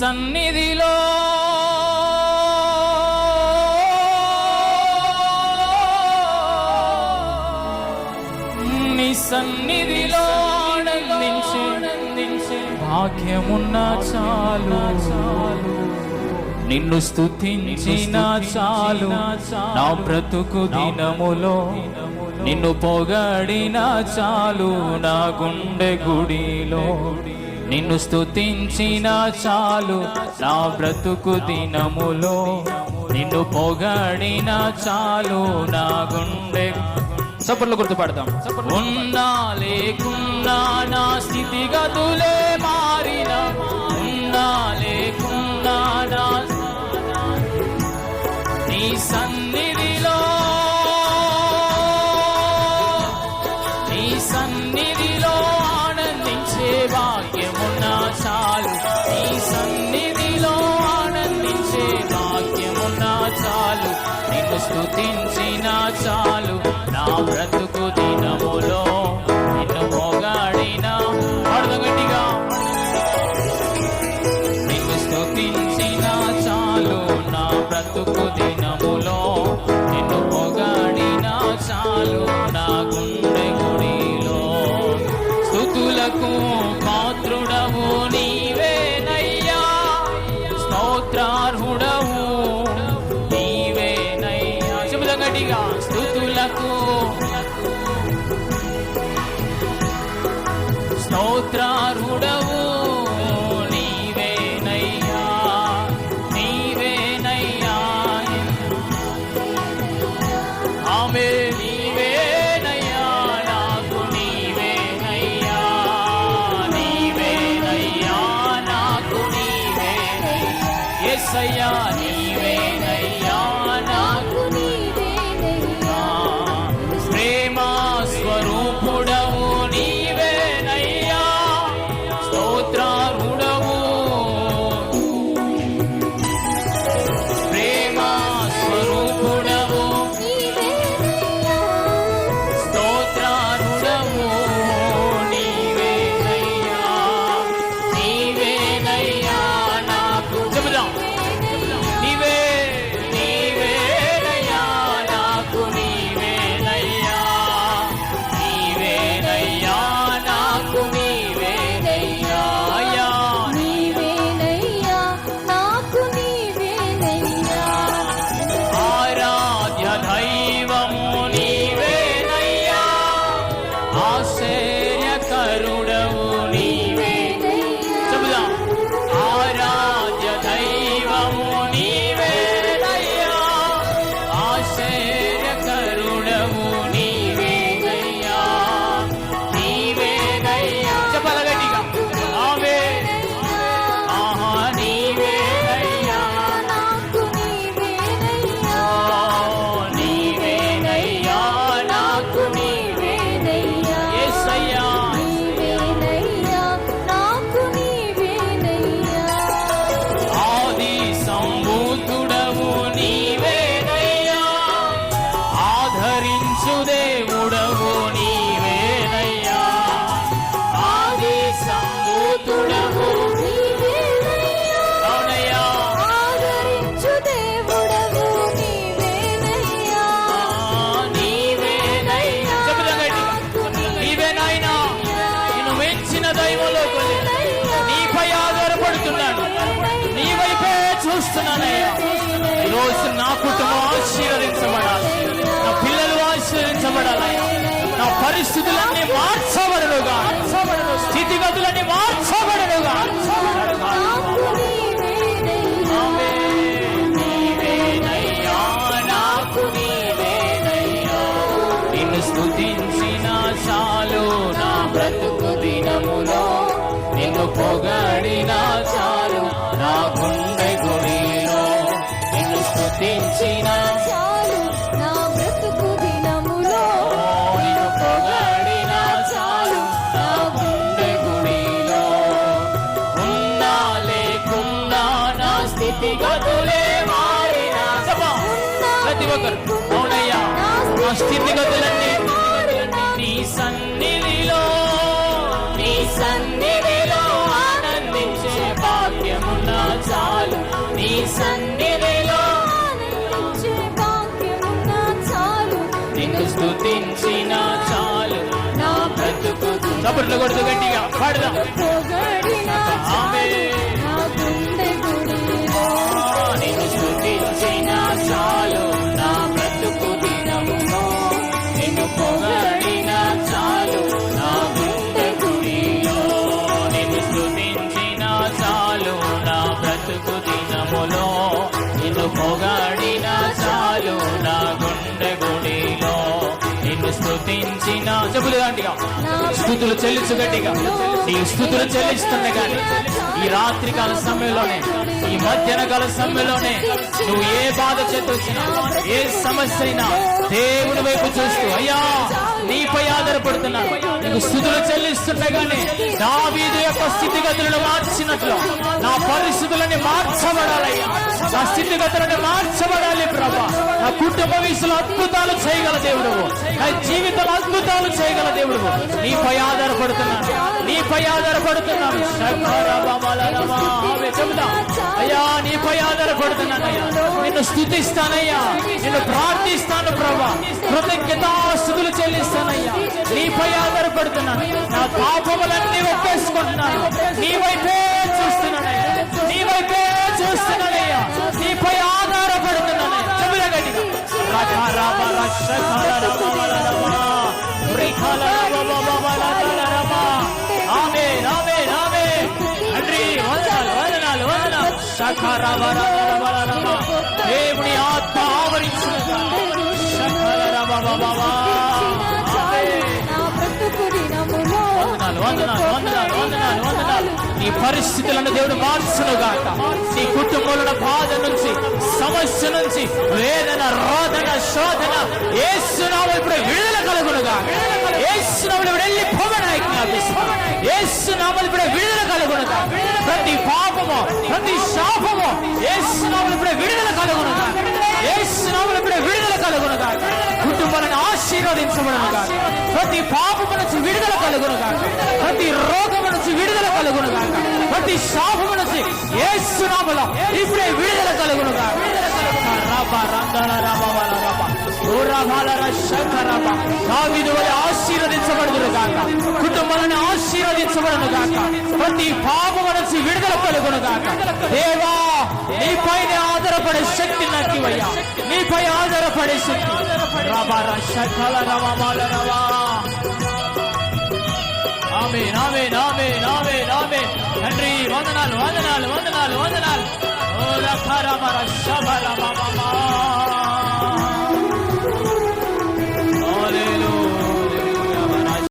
సన్నిధిలో. నీ సన్నిధిలో భాగ్యమున్న చాలు. చాలు నిన్ను స్తుతించిన చాలు. నా బ్రతుకు దినములో నిన్ను పొగడిన చాలు నా గుండె గుడిలో. నిన్ను స్తుతించిన చాలు నా బ్రతుకు దినములో. నిన్ను పొగడిన చాలు నా గుండె సపర్లు గుర్తుపడతాం ఉన్నా లేకున్నా నా స్థితిగతులే భాగ్యమున్న నీవేనయ్యా నీవే కుటుంబం ఆశీర్వదించబడాలి. నా పిల్లలు ఆశీర్వదించబడాలయ్యా నా పరిస్థితులన్నీ మార్చి నిన్ను స్తుతించిన నా బ్రతుకు దినములో నిన్ను పొగడిన చాలు నా గుండె గుడిలో ఉన్నా లేకున్నా నా స్థితిగతులే మారినా. చెప్పా. ప్రతి ఒక్కరు. అవునయ్యా. నా స్థితిగతులన్నీ నీ సన్నిధిలో. నీ సన్నిధిలో ఆనందించే భాగ్యమున్న సన్నిధిలో ఆనందించే స్తుతించిన చాలు. నా బ్రతుకు చప్పట్లు కొడుతూ గట్టిగా పాడదాం. పొగడిన స్తుతించిన చెబులు గట్టిగా స్థుతులు చెల్లించు గట్టిగా నీ స్థుతులు చెల్లిస్తుండగానే ఈ రాత్రి కాల సమయంలోనే ఈ మధ్యాహ్న కాల సమయంలోనే నువ్వు ఏ బాధ చేత వచ్చినా ఏ సమస్య అయినా దేవుని వైపు చూస్తూ అయ్యా నీపై ఆధారపడుతున్నాను. నీకు స్థుతులు చెల్లిస్తుండగానే నా వీధి యొక్క స్థితిగతులను మార్చినట్లు నా పరిస్థితులని మార్చబడాలయ్యా నా స్థితిగతులను మార్చబడాలి ప్రభా. నా కుటుంబ విషయంలో అద్భుతాలు చేయ దేవుడు నా జీవితం అద్భుతాలు చేయగల దేవుడు నీపై ఆధారపడుతున్నాను నీపై ఆధారపడుతున్నాను అయ్యా నీపై ఆధారపడుతున్నాను అయ్యా నిన్ను స్థుతిస్తానయ్యా. నిన్ను ప్రార్థిస్తాను ప్రభా. కృతజ్ఞతాస్తుతులు చెల్లిస్తానయ్యా. నీపై ఆధారపడుతున్నాను నా పాపములన్నీ ఒప్పేసుకుంటున్నాను. నీ వైపే చూస్తున్నానయ్యా. నీ వైపే చూస్తున్నానయ్యా. నీపై దేవుని ఆత్మ వందనాలు వందనాలు వందనాలు నీ పరిస్థితులను దేవుడు మార్చునుగాక నీ కుటుంబంలో బాధ నుంచి సమస్య నుంచి వేదన రోదన శోధన ఏసునామం ఇప్పుడు విడుదల కలుగునుగా ఏసునామం ఇప్పుడు వెళ్ళి పోవడానికి జ్ఞాపిస్తున్నాను ఇప్పుడు విడుదల కలుగునుగా ప్రతి పాపము ప్రతి శాపము ఏసునామం ఇప్పుడు విడుదల కలుగునుగా ఏసునామం ఇప్పుడు విడుదల కలుగునుగా కుటుంబాలను ఆశీర్వదించబడునుగా ప్రతి పాపము నుంచి విడుదల కలుగునుగా ప్రతి రోగము నుంచి విడుదల కలుగునుగా ప్రతి శాపము నుంచి ఏ ఏసునామలో ఇప్పుడే విడుదల కలుగునుగా రబ ఆశీర్వదించబడుదురు గాక కుటుంబాలను ఆశీర్వదించబడును గాక ప్రతి పాపం నుంచి విడుదల కలుగును గాక దేవా నీపైన ఆధారపడే శక్తి నాకు నీపై ఆధారపడే శక్తి. రాబారా రశకల రబ వల ఆమె నామే నా వందనాలు వందనాలు వందనాలు వందనాలు. ఓ రఖ రమ రష బల మమ